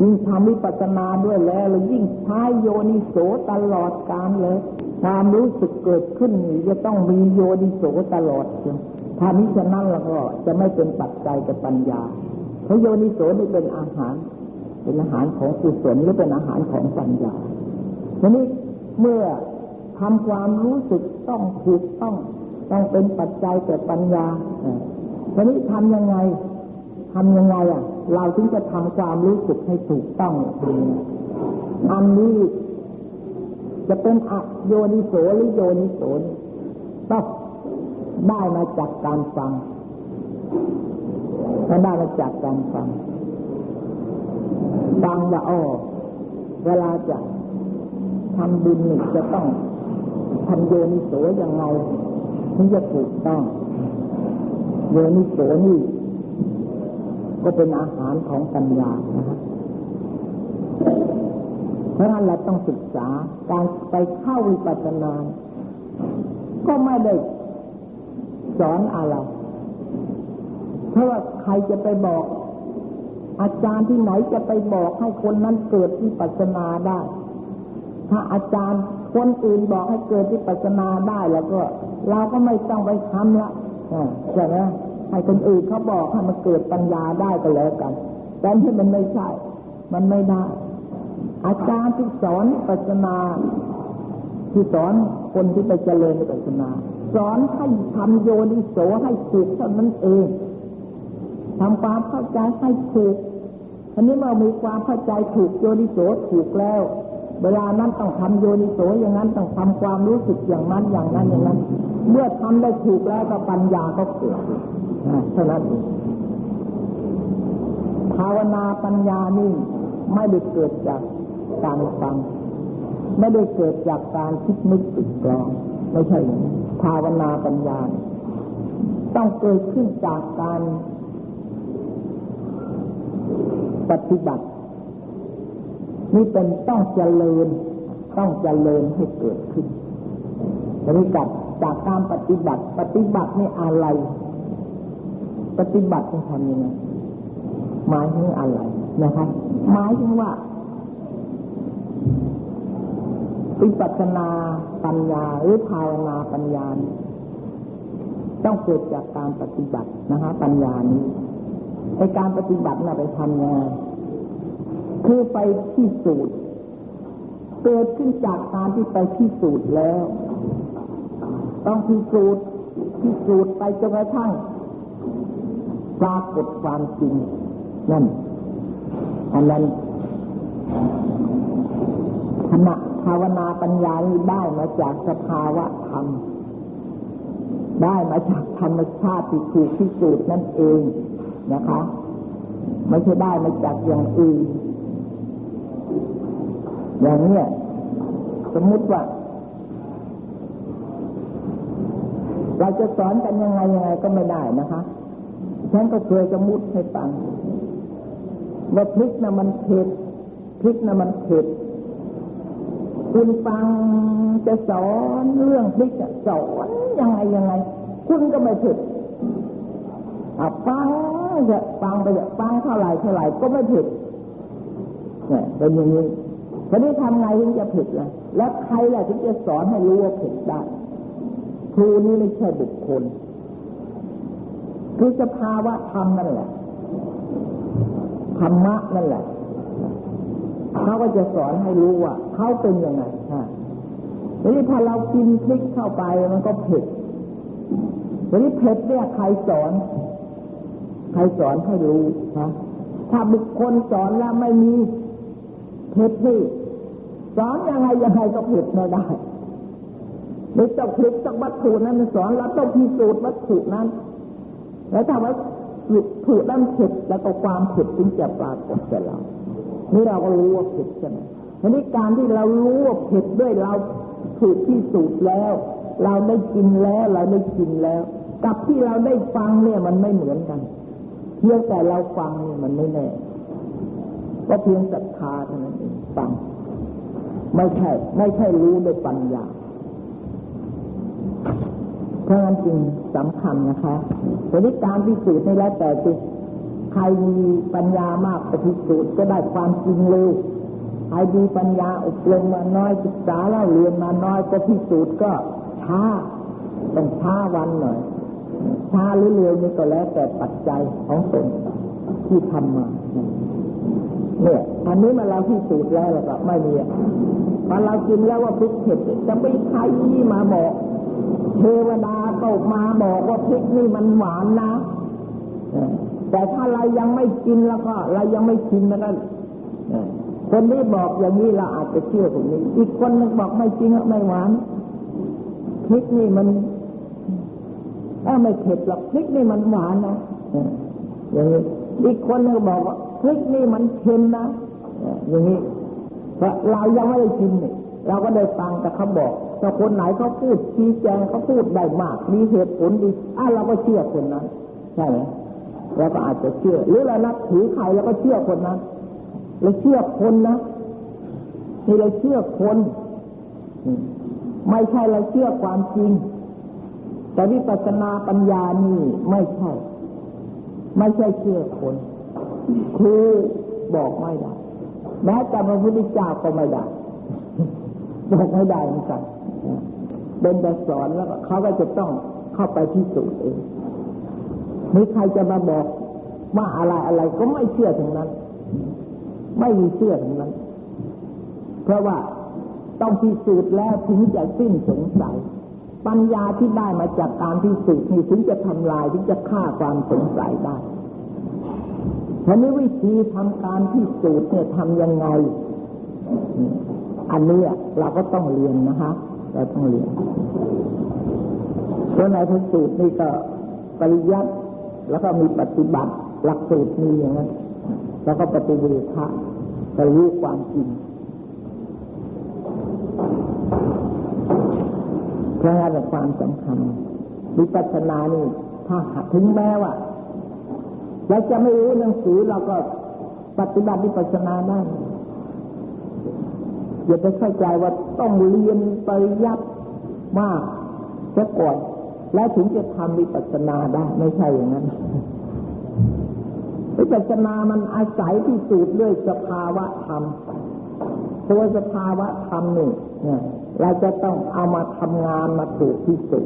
ยิ่งทำวิปัสสนาด้วยแล้วแล้วยิ่งใช้โยนิโสตลอดการเลย ความรู้สึกเกิดขึ้นจะต้องมีโยนิโสตลอดเชียถ้ามิฉะนั้นแล้วก็จะไม่เป็นปัจจัยกับปัญญา เพราะโยนิโสนี่เป็นอาหาร เป็นอาหารของกุศลหรือเป็นอาหารของปัญญาทีนี้เมื่อทำความรู้สึกต้องถูกต้องต้องเป็นปัจจัยแก่ปัญญาทีนี้ทำยังไงทำยังไงอะ เราถึงจะทำความรู้สึกให้ถูกต้องอันนี้จะเป็นอโยนิโสหรือโยนิโสนต้องได้มาจากการฟังถ้าได้มาจากการฟังฟังว่าอ๋อเวลาจะทำบุญนี่จะต้องทำโยนิโสยังไงถึงจะถูกต้องโยนิโสนี่ ก็เป็นอาหารของปัญญานะฮะเพราะนั้นเราต้องศึกษาการไปเข้าวิปัสสนา ก็ไม่ได้สอนอะไร เพราะว่าใครจะไปบอก อาจารย์ที่ไหนจะไปบอกให้คนนั้นเกิดวิปัสสนาได้ ถ้าอาจารย์คนอื่นบอกให้เกิดวิปัสสนาได้แล้วก็ เราก็ไม่ต้องไปทำละใช่ไหม ให้คนอื่นเขาบอกให้มันเกิดปัญญาได้ก็แล้วกัน แต่ที่มันไม่ใช่ มันไม่ได้ อาจารย์ที่สอนปัสนาที่สอนคนที่ไปเจริญปัสนาสอนให้ทำโยนิโสให้ถูกเท่านั้นเองทำความเข้าใจให้ถูกอันนี้เมื่อมีความเข้าใจถูกโยนิโสถูกแล้ว เวลานั้นต้องทำโยนิโสอย่างนั้นต้องทำความรู้สึกอย่างนั้นอย่างนั้นอย่างนั้น เมื่อทำได้ถูกแล้วก็ปัญญาก็เกิดเท่านั้นภาวนาปัญญานี่ไม่ได้เกิดจากการฟัง ไม่ได้เกิดจากการคิดนึกติดกรอง ไม่ใช่ภาวนาปัญญา ต้องเกิดขึ้นจากการปฏิบัติ นี่เป็นต้องเจริญต้องเจริญให้เกิดขึ้นบริกัดจากการปฏิบัติ ปฏิบัตินี่อะไร ปฏิบัติต้องทำยังไงหมายถึงอะไรนะครับหมายถึงว่าวิปัสนาปัญญาหรือภาวนาปัญญาต้องเกิดจากการปฏิบัตินะฮะปัญญานี้ในการปฏิบัติน่ะไปทำยังไง คือไปพิสูจน์เกิดขึ้นจากการที่ไปพิสูจน์แล้ว ต้องพิสูจน์พิสูจน์ไปจนกระทั่งปรากฏความจริงนั่นอันนั้นขณะภาวนาปัญญานี้ได้มาจากสภาวะธรรม ได้มาจากธรรมชาติที่ถูกพิสูจน์นั่นเองนะคะ ไม่ใช่ได้มาจากอย่างอื่น อย่างเนี้ยสมมุติว่า เราจะสอนกันยังไงยังไงก็ไม่ได้นะคะฉันก็เคยจะมุดให้ฟังว่าพริกนะมันเผ็ดพริกนะมันเผ็ดคุณฟังจะสอนเรื่องพริกจะสอนยังไงยังไง คุณก็ไม่เผ็ดฟังจะฟังไปจะฟังเท่าไหร่เท่าไหร่ก็ไม่ผิด เนี่ยเป็นอย่างนี้ทีนี้ทำไงถึงจะผิดล่ะ แล้วใครล่ะถึงจะสอนให้รู้ว่าผิดได้ครูนี่ไม่ใช่บุคคล คือสภาวะธรรมนั่นแหละธรรมะนั่นแหละเขาก็จะสอนให้รู้ว่าเขาเป็นยังไงฮะทีนี้พอเรากินพริกเข้าไปมันก็เผ็ดทีนี้เผ็ดเนี่ยใครสอน ใครสอนให้รู้นะถ้าบุคคลสอนแล้วไม่มี ผิดนี่สอนยังไงยังไงก็ผิดไม่ได้ไม่ต้องผิดจากวัตถุนั้นสอนเราต้องพิสูจน์วัตถุนั้น แล้วถ้าว่าถูกนั้นผิดแล้วก็ความผิดจึงจะปรากฏแก่เรา นี่เราก็รู้ว่าผิดใช่ไหมทีนี้การที่เรารู้ว่าผิดด้วยเราถูกพิสูจน์แล้ว เราได้กินแล้วเราได้กินแล้ว กับที่เราได้ฟังเนี่ยมันไม่เหมือนกันเพียงแต่เราฟังเนี่ยมันไม่แน่ ก็เพียงศรัทธาเท่านั้นเองฟัง ไม่ใช่ ไม่ใช่รู้ด้วยปัญญาเพราะงั้นจริงสำคัญนะคะทีนี้การพิสูจน์นี่แล้วแต่จิใครมีปัญญามากปฏิสูจน์ก็ได้ความจริงเลยใครมีปัญญาอบรมมาน้อยศึกษาแล้วเรียนมาน้อยก็พิสูจน์ก็ช้าต้องช้าวันหน่อยช้าหรือเร็วนี่ก็แล้วแต่ปัจจัยของตนที่ทำมา เนี่ยอันนี้มาเราพิสูจน์แล้วแล้วก็ไม่มีพอเรากินแล้วว่าพริกเผ็ดจะไม่ใครมาบอกเทวดาก็มาบอกว่าพริกนี่มันหวานนะแต่ถ้าเรายังไม่กินแล้วก็เรายังไม่ชินแล้วก็คนนี้บอกอย่างนี้เราอาจจะเชื่อคนนี้ อีกคนนึงบอกไม่จริงไม่หวานพริกนี่มันถ้าไม่เผ็ดหรอกพริกนี่มันหวานนะอย่างนี้อีกคนนึงบอกว่า พริกนี่มันเค็มนะอย่างนี้เราะเรายังไม่ได้ชิมนี่เราก็ได้ฟังแต่เขาบอกแต่คนไหนเขาพูดชี้แจงเขาพูดได้มาก มีเหตุผลดีอะเราก็เชื่อคนนั้นใช่ไหมเราก็อาจจะเชื่อ หรือเรานับถือใครเราก็เชื่อคนนั้นเราเชื่อคนนะที่เราเชื่อคน ไม่ใช่เราเชื่อความจริง แต่วิปัสสนาปัญญานี่ไม่ใช่ ไม่ใช่เชื่อคน คือบอกไม่ได้แม้แต่พระพุทธเจ้าก็ไม่ได้บอกไม่ได้เหมือนกันเป็นแต่สอนแล้วเขาก็จะต้องเข้าไปที่สุดเองนี่ใครจะมาบอกว่าอะไรอะไรก็ไม่เชื่อถึงนั้น ไม่มีเชื่อถึงนั้น เพราะว่าต้องพิสูจน์แล้วถึงจะสิ้นสงสัย ปัญญาที่ได้มาจากการพิสูจน์นี่ถึงจะทำลายถึงจะฆ่าความสงสัยได้ ทีนี้วิธีทำการพิสูจน์เนี่ยทำยังไง อันนี้เราก็ต้องเรียนนะคะเราต้องเรียนเพราะในพิสูจน์นี่ก็ปริยัติแล้วก็มีปฏิบัติหลักสูตรมีอย่างนั้นแล้วก็ปฏิเวทะจะรู้ความจริงเพราะนั้นความสำคัญวิปัสสนานี่ถ้าถึงแม้ว่า เราจะไม่รู้หนังสือเราก็ปฏิบัติวิปัสสนาได้อย่าไปเข้าใจว่าต้องเรียนไปยัติมากเสียก่อนแล้วถึงจะทำวิปัสสนาได้ไม่ใช่อย่างนั้นวิปัสสนามันอาศัยที่สูตรด้วยสภาวะธรรมตัวสภาวะธรรมนี่เนี่ยเราจะต้องเอามาทำงานมาถูกที่สุด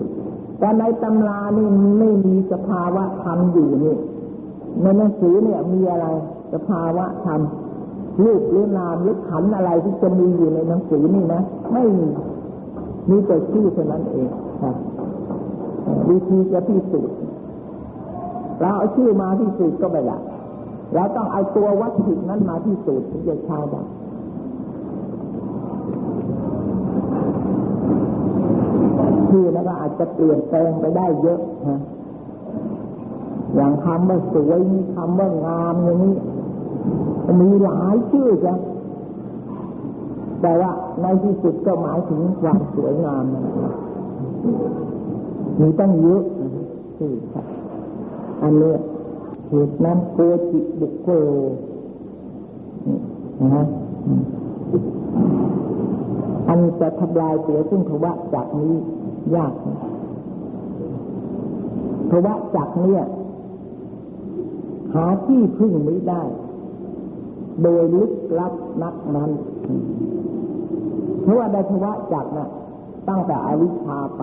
แต่ในตำรานี่ไม่มีสภาวะธรรมอยู่นี่ ในหนังสือเนี่ยมีอะไรสภาวะธรรมรูปหรือนามหรือขันอะไรที่จะมีอยู่ในหนังสือนี่นะ ไม่มีมีแต่ชื่อเท่านั้นเองครับวิธีจะพิสูจน์เราเอาชื่อมาพิสูจน์ก็ไม่ได้เราต้องเอาตัววัตถุนั้นมาพิสูจน์ถึงจะใช้ได้ชื่อแล้วก็อาจจะเปลี่ยนแปลงไปได้เยอะฮะ อย่างคำว่าสวยมีคำว่างามอย่างนี้มีหลายชื่อจ้ะแต่ว่าในที่สุดก็หมายถึงความสวยงามนะมีตั้งเยอะชื่อครับอันนี้เหตุนั้นโกจิบุกโกนะฮะอันจะทำลายเสียซึ่งภาวะจากนี้ยากภาวะจากเนี่ย หาที่พึ่งไม่ได้ โดยลึกลับนักนั้น เพราะว่าในภาวะจักนะ่ะ ตั้งแต่อวิชชาไป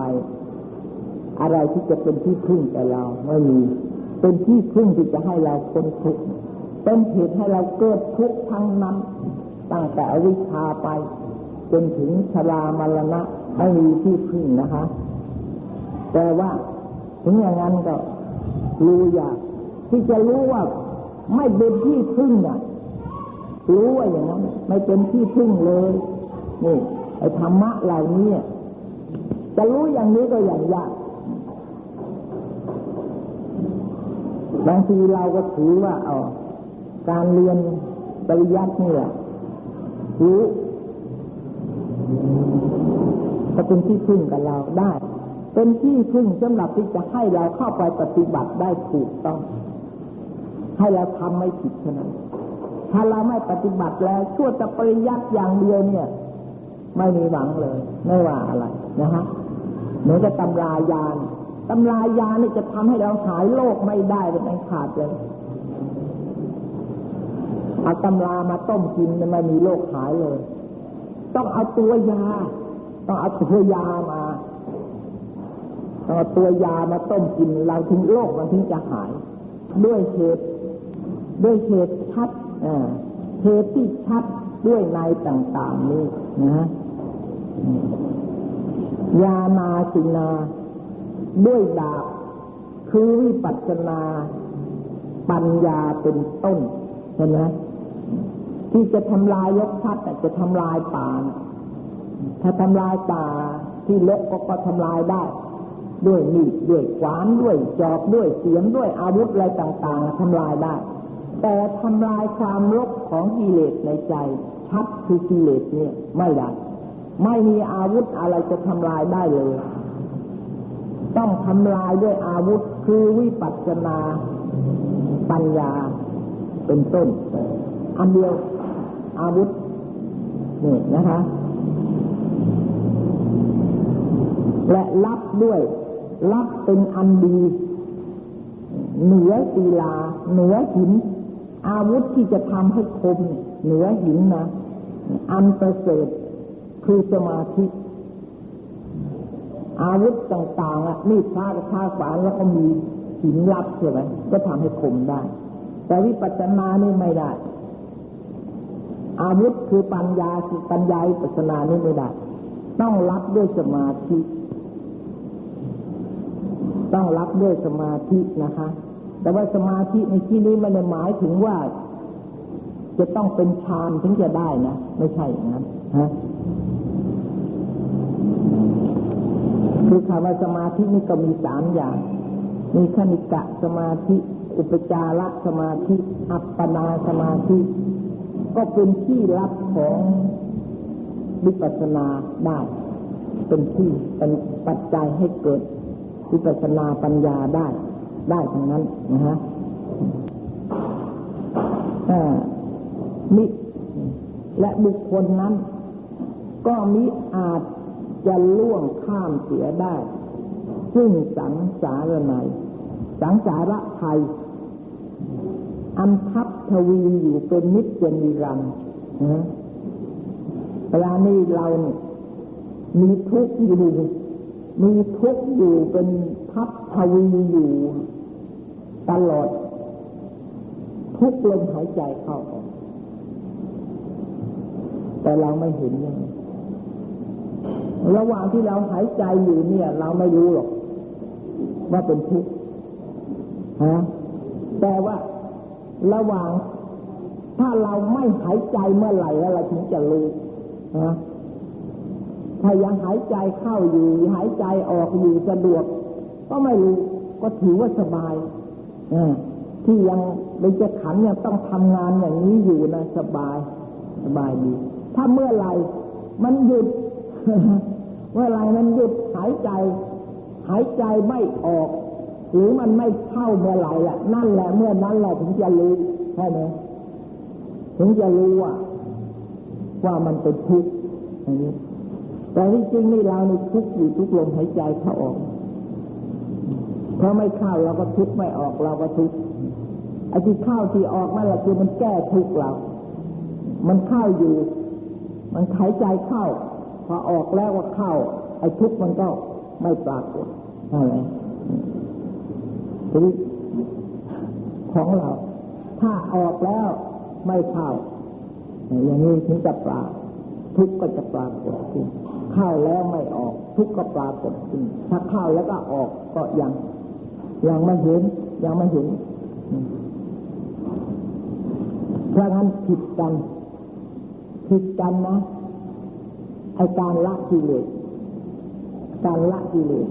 อะไรที่จะเป็นที่พึ่งแต่เราไม่มี เป็นที่พึ่งที่จะให้เราพ้นทุกข์เป็นเหตุให้เราเกิดทุกข์ทั้งนั้น ตั้งแต่อวิชชาไป จนถึงชรามรณะไม่มีที่พึ่งนะคะ แต่ว่าถึงอย่างนั้นก็รู้อยาก ที่จะรู้ว่าไม่เป็นที่พึ่งอะรู้ว่าอย่างนั้นไม่เป็นที่พึ่งเลยนี่ไอ้ธรรมะเหล่านี้จะรู้อย่างนี้ก็อย่างยากบางทีเราก็ถือว่าอ๋อการเรียนปริยัตินี่แหละรู้ก็เป็นที่พึ่งกับเราได้ เป็นที่พึ่งสำหรับที่จะให้เราเข้าไปปฏิบัติได้ถูกต้อง ให้เราทำไม่ผิดเท่านั้น ถ้าเราไม่ปฏิบัติแล้วชั่วจะปริยัติอย่างเดียวเนี่ย ไม่มีหวังเลย ไม่ว่าอะไรนะฮะเหมือนกับตำรายานตำรายานี่จะทำให้เราหายโรคไม่ได้เป็นขาดเลยเอาตำรามาต้มกินไม่มีโรคหายเลย ต้องเอาตัวยา ต้องเอาตัวยามาต้องเอาตัวยามาต้มกินเราถึงโรคมันถึงจะหาย ด้วยเหตุ ด้วยเหตุชัดเหตุที่ชัดด้วยในต่างๆนี้นะฮะยานาสินา ด้วยดาบคือวิปัสสนา ปัญญาเป็นต้น เห็นไหมที่จะทำลายยกชัดจะทำลายป่า ถ้าทำลายป่าที่ลกก็ทำลายได้ ด้วยมีดด้วยขวานด้วยจอบด้วยเสียมด้วยอาวุธอะไรต่าง ๆทำลายได้ แต่ทำลายความลกของกิเลสในใจ ชัดคือกิเลสเนี่ยไม่ได้ไม่มีอาวุธอะไรจะทำลายได้เลย ต้องทำลายด้วยอาวุธคือวิปัสสนาปัญญาเป็นต้น อันเดียวอาวุธนี่นะคะ และรับด้วยรับเป็นอันดี เหนือศีลา เหนือหิน อาวุธที่จะทำให้คมเหนือหินนะอันประเสริฐคือสมาธิอาวุธต่างๆอะมีดพากับพาฝานแล้วก็มีหินรับใช่ไหมก็ทำให้คมได้ แต่วิปัสสนานี่ไม่ได้ อาวุธคือปัญญาคือปัญญาวิปัสสนานี่ไม่ได้ ต้องรับด้วยสมาธิ ต้องรับด้วยสมาธินะคะ แต่ว่าสมาธิในที่นี้ม่ได้หมายถึงว่า จะต้องเป็นฌานถึงจะได้นะ ไม่ใช่อย่างนั้นฮะคือคำว่าสมาธินี่ก็มีสามอย่าง มีขณิกะสมาธิ อุปจารสมาธิ อัปปนาสมาธิ ก็เป็นที่รับของวิปัสสนาได้ เป็นที่เป็นปัจจัยให้เกิดวิปัสสนาปัญญาได้ ได้ทั้งนั้นนะฮะมิและบุคคลนั้น ก็มิอาจจะล่วงข้ามเสียได้ ซึ่งสังสารในสังสารไทยอันทับทวีอยู่เป็นนิจนิรันดร์เวลานี้เราเนี่ยมีทุกข์อยู่ มีทุกข์อยู่เป็น ทับทวีอยู่ ตลอด ทุกลมหายใจเข้าออกแต่เราไม่เห็นยังระหว่างที่เราหายใจอยู่เนี่ย เราไม่รู้หรอก ว่าเป็นทุกข์ฮะแต่ว่าระหว่าง ถ้าเราไม่หายใจเมื่อไหร่แล้วเราถึงจะรู้นะถ้ายังหายใจเข้าอยู่ หายใจออกอยู่สะดวก ก็ไม่รู้ก็ถือว่าสบายอที่ยังเป็นจะขันยังต้องทำงานอย่างนี้อยู่นะสบาย สบายดี ถ้าเมื่อไหร่มันหยุด เมื่อไรมันหยุดหายใจ หายใจไม่ออก หรือมันไม่เข้าเมื่อไรล่ะนั่นแหละเมื่อนั้นแหละถึงจะรู้ใช่ไหมถึงจะรู้ว่าว่ามันเป็นทุกข์อย่างนี้แต่ที่จริงนี่เราในทุกข์อยู่ทุกลมหายใจเข้าออก เพราะไม่เข้าเราก็ทุกข์ไม่ออกเราก็ทุกข์ไอ้ที่เข้าที่ออกนั่นแหละคือมันแก้ทุกข์เรา มันเข้าอยู่ มันหายใจเข้า พอออกแล้วว่าเข้า ไอ้ทุกมันก็ไม่ปรากฏอะไรทีนี้ของเรา ถ้าออกแล้วไม่เข้า อย่างนี้ถึงจะปรากทุกก็จะปรากฏขึ้นเข้าแล้วไม่ออก ทุกก็ปรากฏขึ้นถ้าเข้าแล้วก็ออกก็ยัง ยังไม่เห็นยังไม่เห็นเพราะงั้นผิดกัน ผิดกันนะไอการละกิเลสการละกิเลส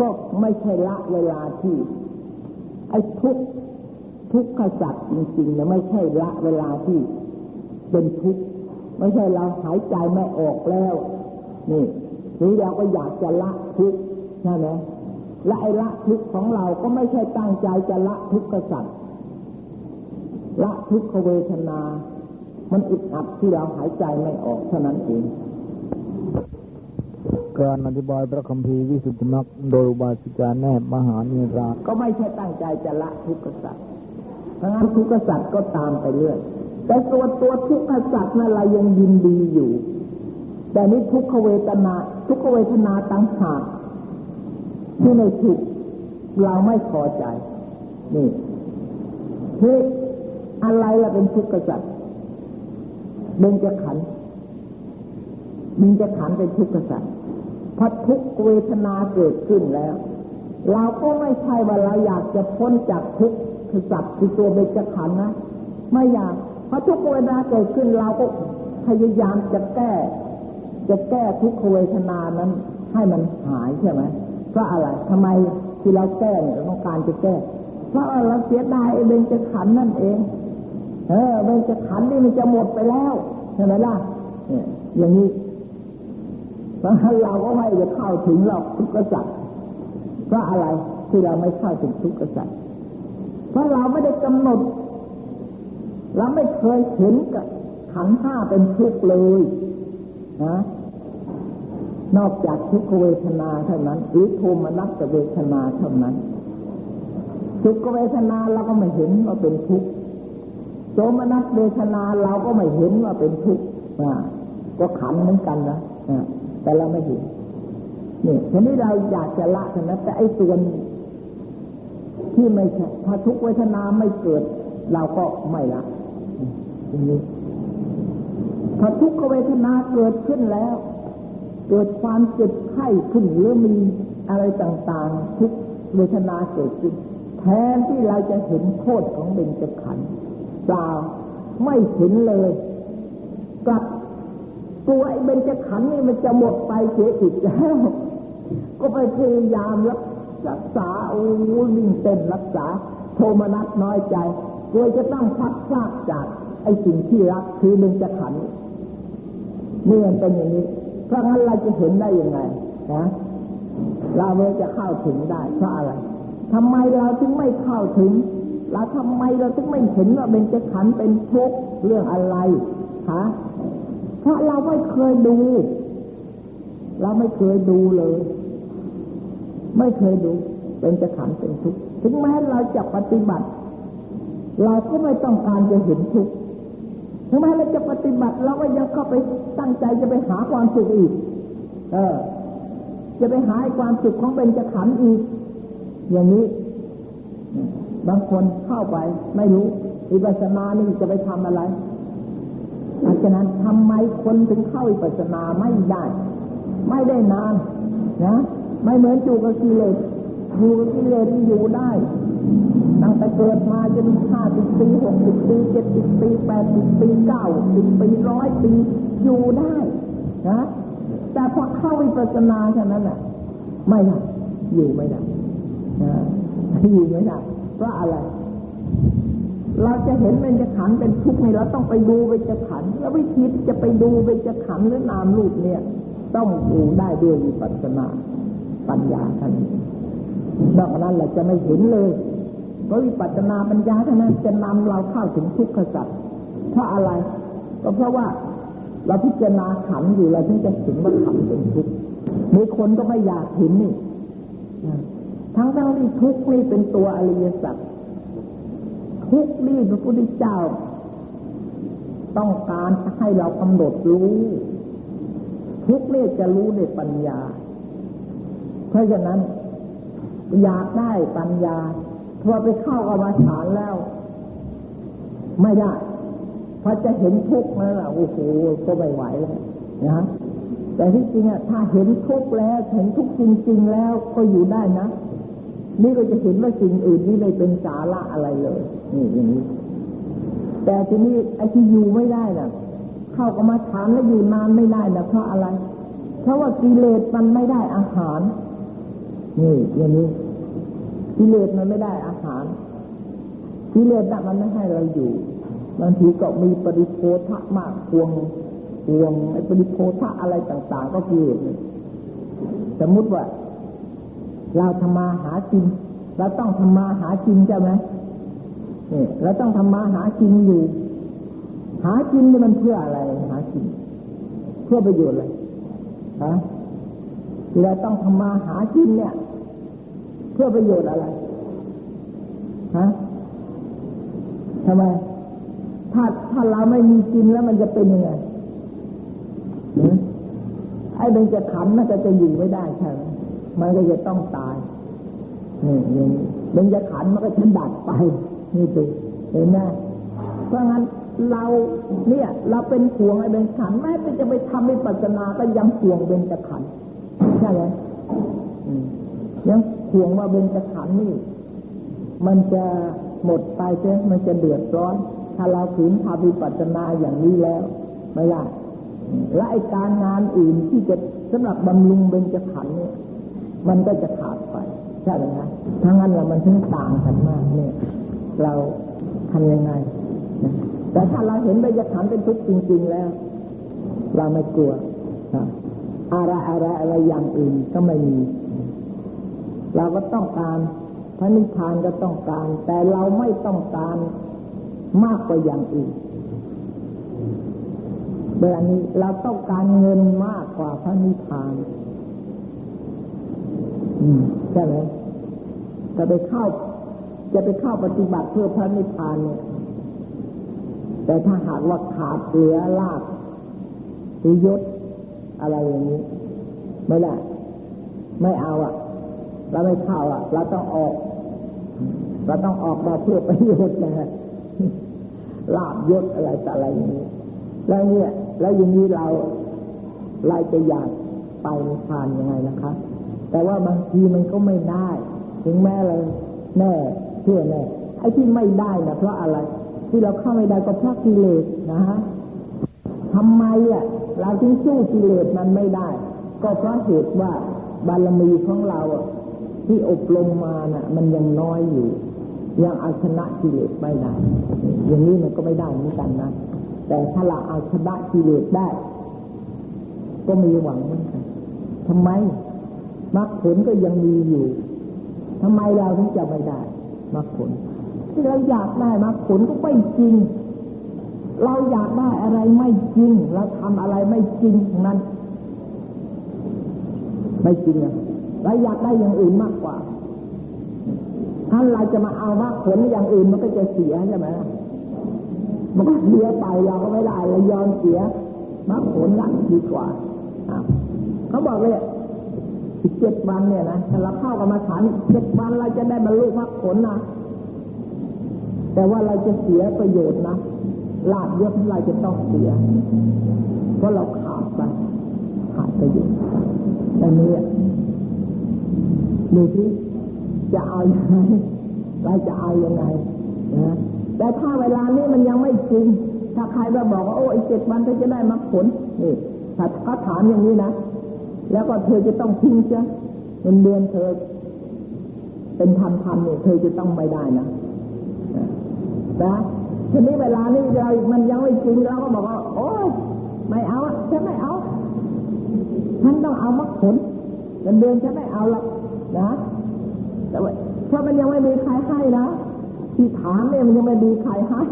ก็ไม่ใช่ละเวลาที่ ไอ้ทุกทุกขจัดจริงๆนี่ยไม่ใช่ละเวลาที่เป็นทุกข์ไม่ใช่เราหายใจไม่ออกแล้ว นี่นี่เราก็อยากจะละทุกข์ใช่ไหม และไอ้ละทุกข์ของเราก็ไม่ใช่ตั้งใจจะละทุกขสัตว์ละทุกขเวทนา มันอึดอัดที่เราหายใจไม่ออกเท่านั้นเองการอธิบายพระคัมภีร์วิสุทธิมรรคโดยบาสิกาแนบมหาเนราก็ไม่ใช่ตั้งใจจะละทุกข์สัตว์เพราะงั้นทุกขสัตว์ก็ตามไปเรื่อยแต่ตัวตัวทุกขสัตว์นั่นเรายังยินดีอยู่ แต่นี้ทุกขเวทนา ทุกขเวทนาต่างหาก ที่ในทุกเราไม่พอใจ นี่ที่อะไรล่ะเป็นทุกขสัตว์เบญจะขันเบญจะขันเป็นทุกขสัตว์พอทุกเวทนาเกิดขึ้นแล้ว เราก็ไม่ใช่ว่าเราอยากจะพ้นจากทุกขสัตว์คือตัวเบญจขันธ์นะไม่อยากเพราะทุกเวทนาเกิดขึ้นเราก็พยายามจะแก้ จะแก้ทุกขเวทนานั้น ให้มันหายใช่ไหม เพราะอะไรทำไมที่เราแก้เนี่ยเราต้องการจะแก้ เพราะเราเสียดายเบญจขันธ์นั่นเอง เออเบญจขันธ์นี่มันจะหมดไปแล้วใช่ไหมล่ะเนี่ยอย่างนี้เพราะเราก็ไม่จะเข้าถึงหรอกทุกข์จักรเพราะอะไรที่เราไม่เข้าถึงทุกข์จักรเพราะเราไม่ได้กำหนดเราไม่เคยเห็นกับขันห้าเป็นทุกข์เลยนะ นอกจากทุกขเวทนาเท่านั้นหรือโทมนัสเวทนาเท่านั้น ทุกขเวทนาเราก็ไม่เห็นว่าเป็นทุกข์โสมนัสเวทนาเราก็ไม่เห็นว่าเป็นทุกข์ก็ขันเหมือนกันนะแต่เราไม่เห็นนี่ทีนี้เราอยากจะละกันนะแต่ไอ้ส่วนที่ไม่ถ้าทุกเวทนาไม่เกิด เราก็ไม่ละทีนี้ถ้าทุกขเวทนาเกิดขึ้นแล้ว เกิดความเจ็บไข้ขึ้นหรือมีอะไรต่างๆ ทุกเวทนาเกิดขึ้นแทนที่เราจะเห็นโทษของเบญจขันธ์เปล่าไม่เห็นเลยกลับตัวไอ้เบญจขันธ์นี่มันจะหมดไปเสียอีกแล้ว ก็ไปพยายามรักษาโอ้วิ่งเต้นรักษา โทมนัสน้อยใจกลัวจะต้องพัดพลากจากไอ้สิ่งที่รักคือเบญจขันธ์นี่มันเป็นอย่างนี้ เพราะงั้นเราจะเห็นได้ยังไงนะเราเลยจะเข้าถึงได้ เพราะอะไรทำไมเราถึงไม่เข้าถึงแล้วทำไมเราถึงไม่เห็นว่าเบญจขันเป็นทุกข์เรื่องอะไรฮะเพราะเราไม่เคยดู เราไม่เคยดูเลย ไม่เคยดู เป็นจะขันเป็นทุกข์ถึงแม้เราจะปฏิบัติ เราก็ไม่ต้องการจะเห็นทุกข์ ถึงแม้เราจะปฏิบัติเราก็ยังเข้าไปตั้งใจจะไปหาความสุขอีก เออ จะไปหาความสุขของเป็นจะขันธ์อีก อย่างนี้ บางคนเข้าไปไม่รู้วิปัสนานี่จะไปทำอะไรอาฉะนั้นทำไมคนถึงเข้าวิปัสสนาไม่ได้ ไม่ได้นานนะ ไม่เหมือนจูกับกิเลสอยู่กับกิเลสอยู่ได้ ตั้งแต่เกิดมาจนห้าสิบปีหกสิบปีเจ็ดสิบปีแปดสิบปีเก้าสิบปีร้อยปีอยู่ได้นะแต่พอเข้าวิปัสสนาแค่นั้นแหละไม่ได้อยู่ไม่ได้นะอยู่ไม่ได้เพราะอะไร เราจะเห็นเป็นจะขันเป็นทุกข์นี่เราต้องไปดูเป็นจะขัน แล้ววิธีจะไปดูเป็นจะขันหรือนามรูปเนี่ย ต้องดูได้ด้วยวิปัสสนาปัญญาท่านนอกนั้นเราจะไม่เห็นเลย เพราะวิปัสสนาปัญญาเท่านั้นจะนำเราเข้าถึงทุกขสัตว์เพราะอะไร ก็เพราะว่าเราพิจารณาขันอยู่เราถึงจะเห็นว่าขันเป็นทุกข์มีคนก็ไม่อยากเห็นนี่ทั้งทั้งที่ทุกข์นี่เป็นตัวอริยสัจทุกข์นี่พระพุทธเจ้า ต้องการให้เรากำหนดรู้ ทุกข์นี่จะรู้ในปัญญา เพราะฉะนั้น อยากได้ปัญญา พอไปเข้ากรรมฐานแล้ว ไม่ได้พอจะเห็นทุกข์แล้วโอ้โหก็ไม่ไหวแล้วนะแต่ที่จริงอะถ้าเห็นทุกข์แล้วเห็นทุกข์จริง ๆ แล้วก็อยู่ได้นะนี่ก็จะเห็นว่าสิ่งอื่นนี่ไม่เป็นสาระอะไรเลยนี่อย่างนี้ แต่ทีนี้ไอ้ที่อยู่ไม่ได้น่ะ เข้ากรรมาฐานแล้วอยู่นานไม่ได้นะเพราะอะไร เพราะว่ากิเลสมันไม่ได้อาหาร นี่อย่างนี้ กิเลสมันไม่ได้อาหารกิเลสน่ะมันไม่ให้เราอยู่บางทีก็มีปริโภทะมากพวงพวงไอ้ปริโภทะอะไรต่าง ๆ ก็กิเลสสมมติว่า เราทำมาหากินเราต้องทำมาหากินใช่ไหมนี่เราต้องทำมาหากินอยู่ หากินนี่มันเพื่ออะไร หากิน เพื่อประโยชน์อะไรฮะที่เราต้องทำมาหากินเนี่ย เพื่อประโยชน์อะไรฮะทำไมถ้าถ้าเราไม่มีกินแล้วมันจะเป็นยังไงไอ้เบญจขันธ์มันก็จะอยู่ไม่ได้ใช่ไหมมันก็จะต้องตายนี่ย่างนี้เบญจขันธ์มันก็จะดับไป นี่ดูเห็นไหมเพราะงั้นเราเนี่ย เราเป็นห่วงไอ้เบญจขันธ์แม้จะไปทำวิปัสสนาก็ยังห่วงเบญจขันธ์ใช่ไหมยัง ห่วงว่าเบญจขันธ์นี่ มันจะหมดไปใช่มันจะเดือดร้อน ถ้าเราขืนทำวิปัสสนาอย่างนี้แล้ว ไม่ได้และไอการงานอื่นที่จะสำหรับบำรุงเบญจขันธ์เนี่ย มันก็จะขาดไปใช่ไหมคะทั้งนั้นเรามันถึงต่างกันมากเนี่ย เราทำยังไงแต่ถ้าเราเห็นเบญจขันธ์เป็นทุกข์จริง ๆแล้ว เราไม่กลัวอะไรอะไรอะไรอย่างอื่นก็ไม่มี เราก็ต้องการพระนิพพานก็ต้องการ แต่เราไม่ต้องการมากกว่าอย่างอื่นเวลานี้เราต้องการเงินมากกว่าพระนิพพานใช่ไหมจะไปเข้า จะไปเข้าปฏิบัติเพื่อพระนิพพานเนี่ย แต่ถ้าหากว่าขาดเหลือลาบหรือยศอะไรอย่างนี้ ไม่ได้ไม่เอาอะ เราไม่เข้าอะ เราต้องออก เราต้องออกมาเพื่อประโยชน์นะลาบยศอะไรแต่อะไรอย่างนี้ แล้วเนี่ย แล้วอย่างนี้เราเราจะอยากไปนิพพานยังไงนะคะ แต่ว่าบางทีมันก็ไม่ได้ ถึงแม้เลยแน่เชื่อแน่ไอ้ที่ไม่ได้นะเพราะอะไร ที่เราเข้าไม่ได้ก็เพราะกิเลสนะฮะทำไมอะเราถึงสู้กิเลสมันไม่ได้ ก็เพราะเหตุว่าบารมีของเรา ที่อบรมมาน่ะ มันยังน้อยอยู่ ยังเอาชนะกิเลสไม่ได้ อย่างนี้มันก็ไม่ได้เหมือนกันนะแต่ถ้าเราเอาชนะกิเลสได้ ก็มีหวังเหมือนกันทำไมมรรคผลก็ยังมีอยู่ทำไมเราถึงจะไม่ได้มรรคผลที่เราอยากได้มรรคผลก็ไม่จริง เราอยากได้อะไรไม่จริง เราทำอะไรไม่จริงนั้น ไม่จริงอะ เราอยากได้อย่างอื่นมากกว่า ถ้าเราจะมาเอามรรคผลอย่างอื่นมันก็จะเสียใช่ไหมมันก็เสียไปเราก็ไม่ได้เรายอมเสียมรรคผลละดีกว่าเขาบอกเลยเจ็ดวันเนี่ยนะถ้าเราเข้ากับมาฐานเจ็ดวันเราจะได้บรรลุมรรคผลนะแต่ว่าเราจะเสียประโยชน์นะลาบยศเราจะต้องเสีย เพราะเราขาดไปขาดประโยชน์แต่นี้ ดูที่จะเอาอย่างไรเราจะเอาอย่างไรนะแต่ถ้าเวลานี้มันยังไม่จริง ถ้าใครมาบอกว่าโอ้อีกเจ็ดวันเธอจะได้มรรคผลนี่ถ้าเขาถามอย่างนี้นะ แล้วก็เธอจะต้องทิ้งจ้ะเงินเดือนเธอ เป็นพันพันเนี่ยเธอจะต้องไม่ได้นะนะทีนี้เวลานี้เรามันยังไม่จริงเราก็บอกว่า โอ้ยไม่เอาฉันไม่เอาฉันต้องเอามรรคผลเงินเดือนฉันไม่เอาหรอก นะแต่ว่าเพราะมันยังไม่มีใครให้นะที่ถามเนี่ยมันยังไม่มีใครให้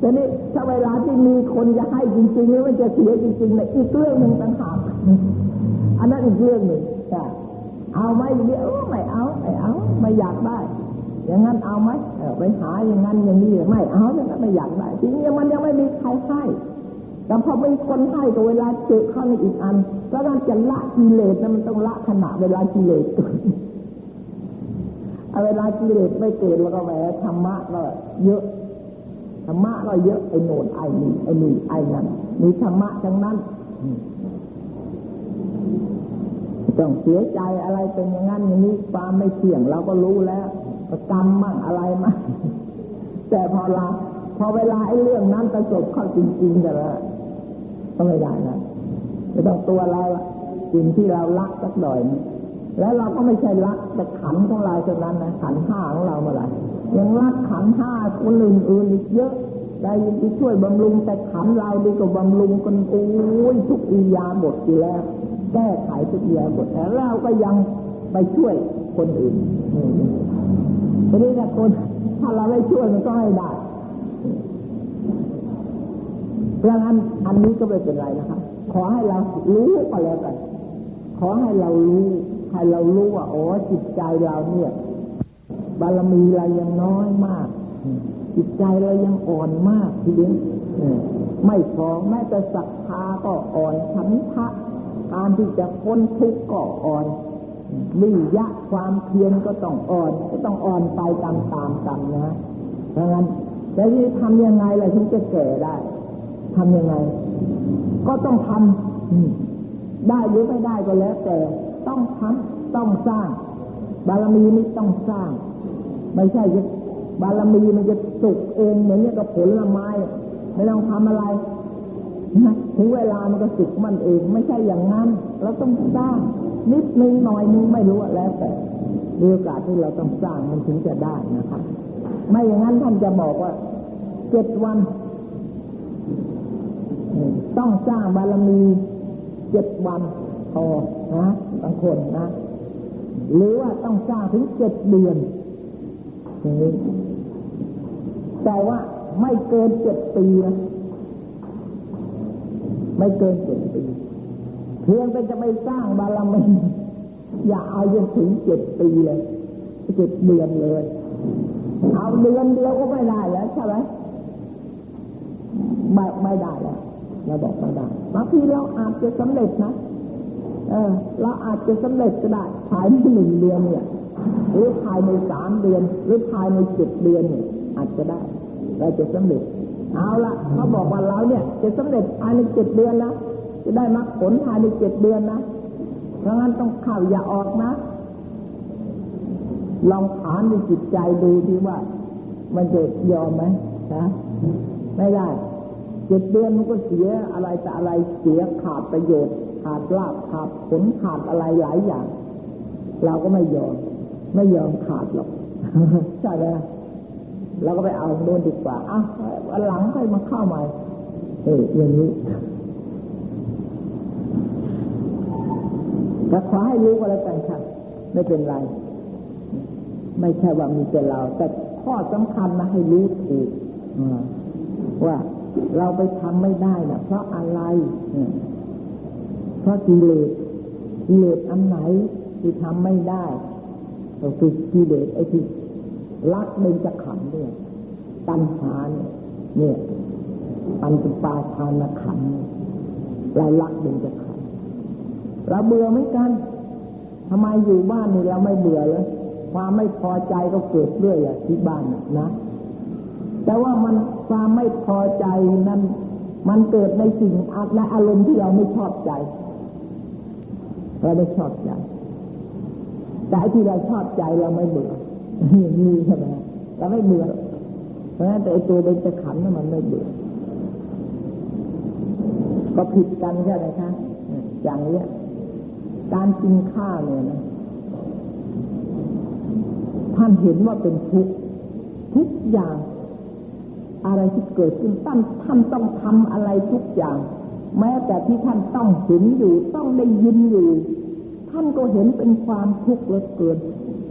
ทีนี้ถ้าเวลาที่มีคนจะให้จริงๆแล้วมันจะเสียจริงๆเนี่ยอีกเรื่องหนึ่งต่างหากอันนั้นอีกเรื่องหนึ่งจ้ะเอาไหมเดี๋ยวไม่เอาไม่เอาไม่อยากได้ อย่างนั้นเอาไหมไปหาอย่างนั้นอย่างนี้ไม่เอาอย่างนั้นไม่อยากได้ทีนี้มันยังไม่มีใครให้ แต่พอมีคนให้ตัวเวลาเจอเข้าในอีกอันแล้วการจะละกิเลสนะมันต้องละขณะเวลากิเลสเกิดเวลากิเลสไม่เกิดแล้วก็แหมธรรมะก็เยอะธรรมะก็เยอะไอ้โน่นไอ้นี่ไอ้นี่ไอ้นั่นมีธรรมะทั้งนั้นต้องเสียใจอะไรเป็นอย่างนั้นอย่างนี้ความไม่เที่ยงเราก็รู้แล้วกรรมมั่งอะไรมั่งแต่พอเราพอเวลาไอ้เรื่องนั้นประสบเข้าจริงๆแต่ละ ก็ไม่ได้นะไม่ต้องตัวเราสิ่งที่เรารักสักหน่อยแล้วเราก็ไม่ใช่รักแต่ขันของเราเท่านั้นนะขันห้าของเราเมื่อไหร่ยังรักขันห้าคนอื่นอีกเยอะได้ยินที่ช่วยบำรุงแต่ขันเราดีกว่าบำรุงกันโอ้ยทุกอียาบทอยู่แล้วแก้ไขทุกอียาบทแต่เราก็ยังไปช่วยคนอื่นทีนี้นะคนถ้าเราไม่ช่วยมันก็ไม่ได้ ดังนั้นอันนี้ก็ไม่เป็นไรนะครับ ขอให้เรารู้ก็แล้วกัน ขอให้เรารู้ให้เรารู้ว่าโอ้จิตใจเราเนี่ย บารมีเรายังน้อยมาก จิตใจเรายังอ่อนมากทีเดียวไม่พอแม้แต่ศรัทธาก็อ่อนฉันทะการที่จะพ้นทุกข์ก็อ่อนวิยะความเพียรก็ต้องอ่อน ก็ต้องอ่อนไปตามตามๆกันนะดังนั้นแล้วที่ทำยังไงล่ะถึงจะแก่ได้ ทำยังไง ก็ต้องทำได้หรือไม่ได้ก็แล้วแต่ ต้องทำต้องสร้าง บารมีนี่ต้องสร้าง ไม่ใช่จะบารมีมันจะสุกเองเหมือนเนี่ยกับผลไม้ไม่ต้องทำอะไรนะถึงเวลามันก็สุกมันเอง ไม่ใช่อย่างนั้น เราต้องสร้าง นิดนึงหน่อยนึงไม่รู้อะแล้วแต่มีโอกาสที่เราต้องสร้างมันถึงจะได้นะครับไม่อย่างนั้นท่านจะบอกว่าเจ็ดวัน ต้องสร้างบารมีเจ็ดวันพอนะบางคนนะ หรือว่าต้องสร้างถึงเจ็ดเดือนอย่างนี้แต่ว่าไม่เกินเจ็ดปีนะไม่เกินเจ็ดปี เพียงแต่จะไปสร้างบารมีอย่าเอาจนถึงเจ็ดปีเลยเจ็ดเดือนเลย เอาเดือนเดียวก็ไม่ได้แล้วใช่ไหมไม่ไม่ได้แล้ว เราบอกไม่ได้บางทีเราอาจจะสำเร็จนะเออ เราอาจจะสำเร็จก็ได้ภายในหนึ่งเดือนเนี่ย หรือภายในสามเดือน หรือภายในเจ็ดเดือนเนี่ย อาจจะได้ เราจะสำเร็จ เอาละเขาบอกว่าเราเนี่ย จะสำเร็จภายในเจ็ดเดือนนะจะได้มรรคผลภายในเจ็ดเดือนนะเพราะงั้นต้องเข้าอย่าออกนะลองถามในจิตใจดูที่ว่า มันจะยอมไหมนะไม่ได้ เจ็ดเดือนมันก็เสียอะไรแต่อะไรเสียขาดประโยชน์ ขาดลาภขาดผลขาดอะไรหลายอย่าง เราก็ไม่ยอม ไม่ยอมขาดหรอกใช่ไหมเราก็ไปเอาโน่นดีกว่าอะหลังค่อยมาเข้าใหม่เอออย่างนี้แต่ขอให้รู้ก็แล้วกันครับไม่เป็นไร ไม่ใช่ว่ามีแต่เรา แต่ข้อสำคัญนะให้รู้ถูกว่า เราไปทำไม่ได้นะเพราะอะไร เพราะกิเลสกิเลสอันไหนที่ทำไม่ได้ก็คือกิเลสไอ้ที่รักเบญจะขันเนี่ยตัณหาเนี่ยเนี่ยปัญจปาทานขันเรารักเบญจะขันเราเบื่อเหมือนกันทำไมอยู่บ้านนี่เราไม่เบื่อเลยความไม่พอใจก็เกิดเรื่อยอะที่บ้านนะแต่ว่ามัน ความไม่พอใจนั้น มันเกิดในสิ่งในอารมณ์ที่เราไม่ชอบใจ เราไม่ชอบใจ แต่ที่เราชอบใจเราไม่เบื่ออย่างนี้ใช่ไหมเราไม่เบื่อ เพราะฉะนั้นแต่ตัวเป็นตะขันนั้นมันไม่เบื่อ ก็ผิดกันใช่ไหมคะอย่างนี้การกินข้าวเนี่ยนะท่านเห็นว่าเป็นทุกข์ทุกอย่าง อะไรที่เกิดขึ้นท่านท่านต้องทำอะไรทุกอย่าง แม้แต่ที่ท่านต้องเห็นอยู่ต้องได้ยินอยู่ ท่านก็เห็นเป็นความทุกข์เหลือเกิน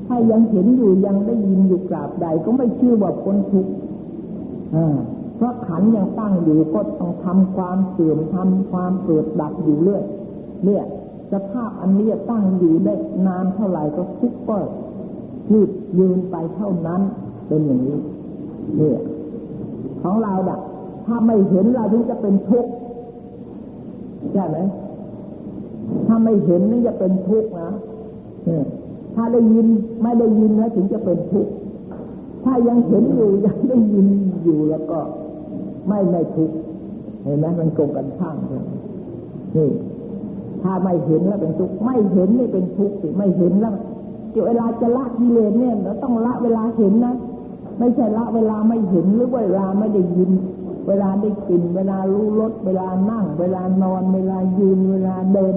ถ้ายังเห็นอยู่ยังได้ยินอยู่กราบใดก็ไม่ชื่อว่าพ้นทุกข์เพราะขันยังตั้งอยู่ก็ต้องทำความเสื่อมทำความเกิดดับอยู่เรื่อยเนี่ยสภาพอันนี้ตั้งอยู่ได้นานเท่าไหร่ก็ทุกข์ก็ยืดยืนไปเท่านั้นเป็นอย่างนี้เนี่ย ของเราน่ะถ้าไม่เห็นเราถึงจะเป็นทุกข์ใช่ไหมถ้าไม่เห็นนี่จะเป็นทุกข์นะเนี่ยถ้าได้ยินไม่ได้ยินแล้วถึงจะเป็นทุกข์ถ้ายังเห็นอยู่ยังได้ยินอยู่แล้วก็ไม่ไม่ทุกข์เห็นไหมมันตรงกันข้ามเลยนี่ถ้าไม่เห็นแล้วเป็นทุกข์ไม่เห็นนี่เป็นทุกข์สิไม่เห็นแล้วเวลาจะละกิเลสเนี่ยเราต้องละเวลาเห็นนะ ไม่ใช่ละเวลาไม่เห็นหรือเวลาไม่ได้ยิน เวลาได้กลิ่นเวลารู้รสเวลานั่ง เวลานอน เวลายืนเวลาเดิน